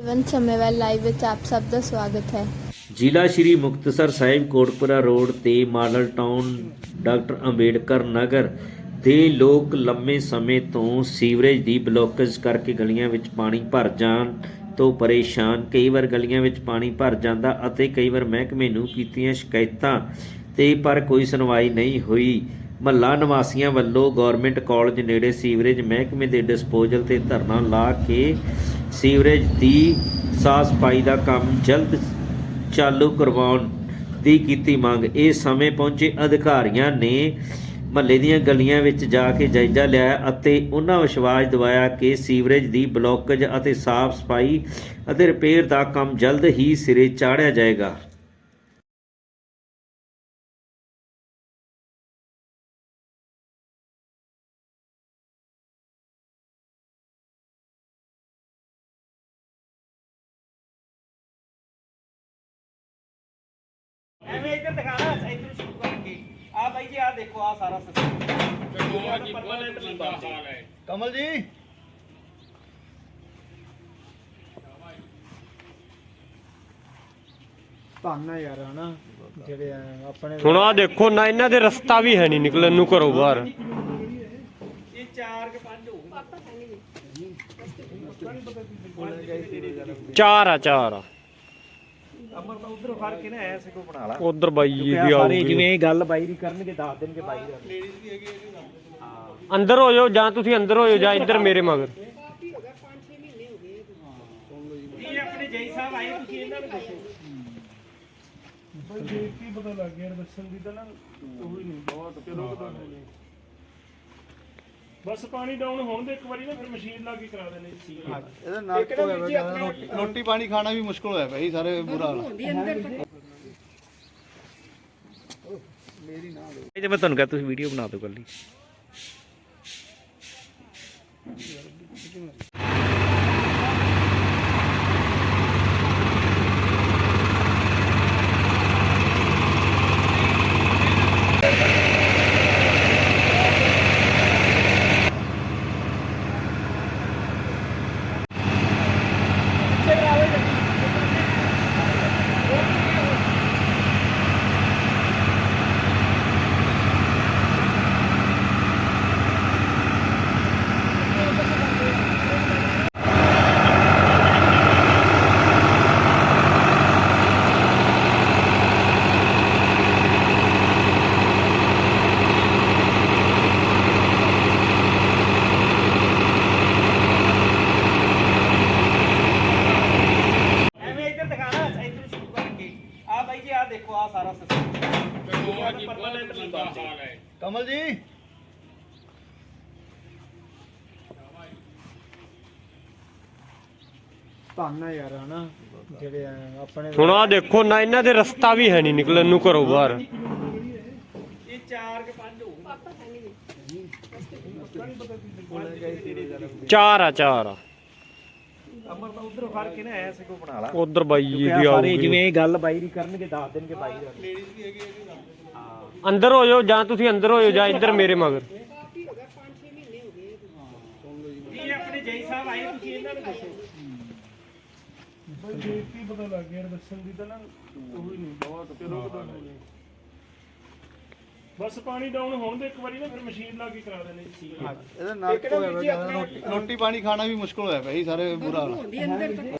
ਜਵੰਤ ਸਮੇਵਾਲ live ਵਿੱਚ ਆਪ ਸਭ ਦਾ ਸਵਾਗਤ ਹੈ ਜ਼ਿਲ੍ਹਾ ਸ਼੍ਰੀ ਮੁਕਤਸਰ ਸਾਹਿਬ ਕੋਟਪੁਰਾ ਰੋਡ ਤੇ model town doctor Ambedkar Nagar ਦੇ ਲੋਕ ਲੰਮੇ ਸਮੇਂ ਤੋਂ ਸੀਵਰੇਜ ਦੀ ਬਲੋਕੇਜ ਕਰਕੇ ਗਲੀਆਂ ਵਿੱਚ ਪਾਣੀ ਭਰ ਜਾਣ ਤੋਂ ਪਰੇਸ਼ਾਨ ਕਈ ਵਾਰ ਗਲੀਆਂ ਵਿੱਚ ਪਾਣੀ ਭਰ ਜਾਂਦਾ ਅਤੇ ਕਈ ਵਾਰ ਮਹਿਕਮੇ ਨੂੰ ਕੀਤੀਆਂ ਸ਼ਿਕਾਇਤਾਂ ਤੇ ਪਰ ਕੋਈ ਸੁਣਵਾਈ ਨਹੀਂ ਹੋਈ ਮਹੱਲਾ ਨਿਵਾਸੀਆਂ ਵੱਲੋਂ ਗਵਰਨਮੈਂਟ ਕਾਲਜ ਨੇੜੇ ਸੀਵਰੇਜ ਮਹਿਕਮੇ ਦੇ ਡਿਸਪੋਜ਼ਲ ਤੇ ਧਰਨਾ ਲਾ ਕੇ ਸੀਵਰੇਜ ਦੀ ਸਾਫ਼ ਸਫ਼ਾਈ ਦਾ ਕੰਮ ਜਲਦ ਚਾਲੂ ਕਰਵਾਉਣ ਦੀ ਕੀਤੀ ਮੰਗ। ਇਸ ਸਮੇਂ ਪਹੁੰਚੇ ਅਧਿਕਾਰੀਆਂ ਨੇ ਮਹੱਲੇ ਦੀਆਂ ਗਲੀਆਂ ਵਿੱਚ ਜਾ ਕੇ ਜਾਇਜ਼ਾ ਲਿਆ ਅਤੇ ਉਹਨਾਂ ਵਿਸ਼ਵਾਸ ਦਿਵਾਇਆ ਕਿ ਸੀਵਰੇਜ ਦੀ ਬਲੋਕੇਜ ਅਤੇ ਸਾਫ਼ ਸਫ਼ਾਈ ਅਤੇ ਰਿਪੇਅਰ ਦਾ ਕੰਮ ਜਲਦ ਹੀ ਸਿਰੇ ਚਾੜਿਆ ਜਾਏਗਾ। ਐਵੇਂ ਇੱਧਰ ਦਿਖਾਣਾ ਇੱਧਰ ਸ਼ੁਰੂ ਕਰਕੇ। ਆ ਬਾਈ ਜੀ ਆ ਦੇਖੋ ਆ ਸਾਰਾ ਸਿਸਟਮ ਕਮਲ ਜੀ। ਧੰਨ ਯਾਰ ਹਨਾ? ਜਿਹੜੇ ਆ ਆਪਣੇ ਹੁਣ ਆ ਦੇਖੋ ਨਾ ਇਹਨਾਂ ਦੇ ਰਸਤਾ ਵੀ ਹੈ ਨਹੀਂ ਨਿਕਲਣ ਨੂੰ ਘਰੋਂ ਬਾਹਰ। ਇਹ ਚਾਰ ਕੇ ਪੰਜ ਹੋ ਗਏ। ਚਾਰ ਆ ਚਾਰ ਆ। ਅਮਰ ਤਾਂ ਉਧਰੋਂ ਫੜ ਕੇ ਨਾ ਐਸੇ ਕੋ ਬਣਾ ਲਾ। ਉਧਰ ਬਾਈ ਜੀ ਦੀ ਸਾਰੇ ਆਊਗੀ। ਜਿਵੇਂ ਇਹ ਗੱਲ ਬਾਈ ਦੀ ਕਰਨਗੇ ਦੱਸ ਦੇਣਗੇ ਬਾਈ ਦਾ। ਅੰਦਰ ਹੋ ਜਾਓ ਜਾਂ ਤੁਸੀਂ ਅੰਦਰ ਹੋ ਜਾਓ ਜਾਂ ਇੱਧਰ ਮੇਰੇ ਮਗਰ। ਇਹ ਆਪਣੇ ਜੈ ਸਾਹਿਬ ਆਏ ਤੁਸੀਂ ਇਹਨਾਂ ਨੂੰ ਦੱਸੋ। ਕੀ ਪਤਾ ਲੱਗ ਗਿਆ ਦੱਸਣ ਦੀ ਤਾਂ ਨਾ ਉਹੀ ਨਹੀਂ। ਬਹੁਤ ਚਲੋ ਬਸ ਪਾਣੀ ਡਾਊਨ ਹੋਣ ਦੇ ਇੱਕ ਵਾਰੀ ਨਾ ਫਿਰ ਮਸ਼ੀਨ ਲਾ ਕੇ ਕਰਾ ਦੇਣੇ ਸੀ ਇਹਦਾ ਨਾਲ ਹੋਇਆ ਪਿਆ ਰੋਟੀ- ਰੋਟੀ ਪਾਣੀ ਖਾਣਾ ਵੀ ਮੁਸ਼ਕਲ ਹੋਇਆ ਪਿਆ ਜੀ ਸਾਰੇ ਬੁਰਾ ਹਾਲ। ਜੇ ਮੈਂ ਤੁਹਾਨੂੰ ਕਹਾਂ ਤੁਸੀਂ ਵੀਡੀਓ ਬਣਾ ਦਿਓ ਕੱਲੀ ਐਵੇਂ ਇੱਧਰ ਦਿਖਾਣਾ ਇੱਧਰ ਸ਼ੁਰੂ ਕਰਕੇ ਆ ਬਾਈ ਜੀ ਆ ਦੇਖੋ ਆ ਸਾਰਾ ਸਿਸਟਮ ਕਮਲ ਜੀ। ਧੰਨ ਯਾਰ ਹਨਾ? ਜਿਹੜੇ ਆ ਆਪਣੇ ਹੁਣ ਆ ਦੇਖੋ ਨਾ ਇਹਨਾਂ ਦੇ ਰਸਤਾ ਵੀ ਹੈ ਨਹੀਂ ਨਿਕਲਣ ਨੂੰ ਘਰੋਂ ਬਾਹਰ। ਇਹ ਚਾਰ ਕੇ ਪੰਜ ਹੋ ਗਏ ਚਾਰ ਆ ਚਾਰ ਆ। ਅਮਰ ਤਾਂ ਉਧਰੋਂ ਫੜ ਕੇ ਨਾ ਐਸੇ ਕੋ ਬਣਾ ਲਾ। ਉਧਰ ਬਾਈ ਜੀ ਦੀ ਸਾਰੇ ਆਊਗੀ। ਜਿਵੇਂ ਇਹ ਗੱਲ ਬਾਈ ਦੀ ਕਰਨਗੇ ਦੱਸ ਦੇਣਗੇ ਬਾਈ ਦਾ। ਅੰਦਰ ਹੋ ਜਾਓ ਜਾਂ ਤੁਸੀਂ ਅੰਦਰ ਹੋ ਜਾਓ ਜਾਂ ਇੱਧਰ ਮੇਰੇ ਮਗਰ। ਇਹ ਆਪਣੇ ਜੈ ਸਾਹਿਬ ਆਏ ਤੁਸੀਂ ਇਹਨਾਂ ਨੂੰ ਦੱਸੋ। ਕੀ ਪਤਾ ਲੱਗ ਗਿਆ ਦੱਸਣ ਦੀ ਤਾਂ ਨਾ ਉਹੀ ਨਹੀਂ। ਬਹੁਤ ਚਲੋ ਬਸ ਪਾਣੀ ਡਾਊਨ ਹੋਣ ਦੇ ਇੱਕ ਵਾਰੀ ਨਾ ਫਿਰ ਮਸ਼ੀਨ ਲਾ ਕੇ ਕਰਾ ਦੇਣੇ ਸੀ ਇਹਦਾ ਨਾਲ ਰੋਟੀ- ਰੋਟੀ ਪਾਣੀ ਖਾਣਾ ਵੀ ਮੁਸ਼ਕਲ ਹੋਇਆ ਪਿਆ ਜੀ ਸਾਰੇ ਬੁਰਾ ਹਾਲ।